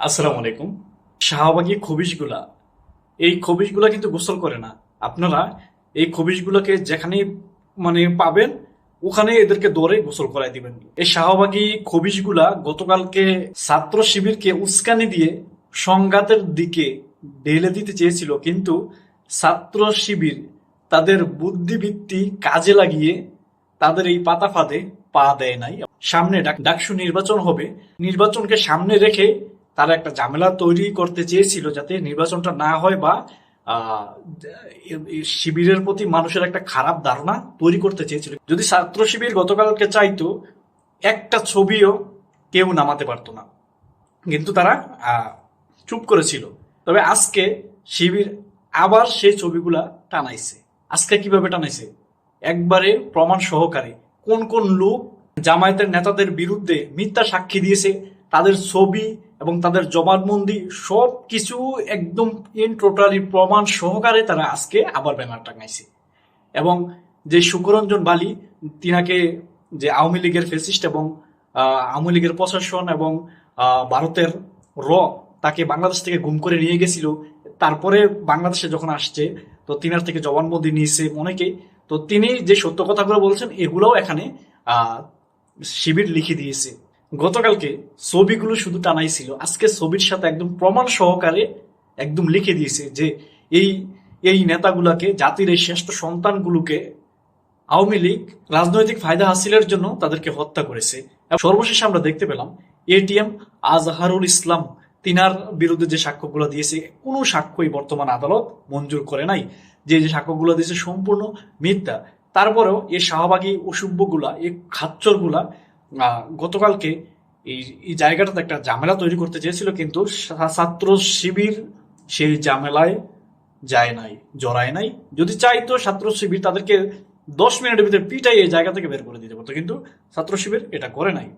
আসসালামু আলাইকুম। শাহবাগী খবিশগুলা। এই খবিশগুলা কিন্তু গোসল করে না। আপনারা এই খবিশগুলোকে যেখানে মানে পাবেন ওখানে এদেরকে দৌড়ে গোসল করাই দিবেন। এই শাহবাগী খবিশগুলা গতকালকে ছাত্র শিবিরকে উস্কানি দিয়ে সংঘাতের দিকে ঢেলে দিতে চেয়েছিল, কিন্তু ছাত্র শিবির তাদের বুদ্ধিবৃত্তি কাজে লাগিয়ে তাদের এই পাতা ফাঁদে পা দেয় নাই। সামনে ডাক- ডাকসু নির্বাচন হবে। নির্বাচনকে সামনে রেখে তারা একটা ঝামেলা তৈরি করতে চেয়েছিল যাতে নির্বাচনটা না হয় বা শিবিরের প্রতি মানুষের একটা খারাপ ধারণা তৈরি করতে চেয়েছিল। যদি ছাত্র শিবির গতকালকে চাইতো, একটা ছবিও কেউ নামাতে পারতো না। কিন্তু তারা চুপ করেছিল। তবে আজকে শিবির আবার সেই ছবিগুলা টানাইছে। আজকে কীভাবে টানাইছে? একবারে প্রমাণ সহকারে কোন কোন লোক জামায়াতের নেতাদের বিরুদ্ধে মিথ্যা সাক্ষী দিয়েছে, তাদের ছবি এবং তাদের জবানবন্দি সব কিছু একদম ইন টোটালি প্রমাণ সহকারে তারা আজকে আবার ব্যানার টাঙাইছে এবং যে সুকরঞ্জন বালি, তিনাকে যে আওয়ামী লীগের ফেসিস্ট এবং আওয়ামী লীগের প্রশাসন এবং ভারতের র তাকে বাংলাদেশ থেকে গুম করে নিয়ে গেছিল, তারপরে বাংলাদেশে যখন আসছে, তো তিনার থেকে জবানবন্দি নিয়েছে অনেকে। তো তিনি যে সত্য কথাগুলো বলছেন, এগুলোও এখানে শিবির লিখে দিয়েছে। গতকালকে ছবিগুলো শুধু টানাই ছিল। আজকে ছবির সাথে একদম প্রমাণ সহকারে একদম লিখে দিয়েছে যে এই এই নেতাগুলাকে, জাতির এই শ্রেষ্ঠ সন্তানগুলোকে আওয়ামী লীগ রাজনৈতিক ফায়দা হাসিলের জন্য তাদেরকে হত্যা করেছে। সর্বশেষে আমরা দেখতে পেলাম, এটিএম আজহারুল ইসলাম তিনার বিরুদ্ধে যে সাক্ষ্যগুলো দিয়েছে, কোনো সাক্ষ্যই বর্তমান আদালত মঞ্জুর করে নাই। যে যে সাক্ষ্যগুলো দিয়েছে সম্পূর্ণ মিথ্যা। তারপরেও এই শাহবাগী অসভ্যগুলা এই খাচ্চরগুলা গতকালকে এই এই জায়গাটাতে একটা ঝামেলা তৈরি করতে চেয়েছিল, কিন্তু ছাত্র শিবির সেই ঝামেলায় যায় নাই, জড়ায় নাই। যদি চাইতো ছাত্র শিবির তাদেরকে দশ মিনিটের ভিতরে পিটাই এই জায়গা থেকে বের করে দিতে পারতো, কিন্তু ছাত্র শিবির এটা করে নাই।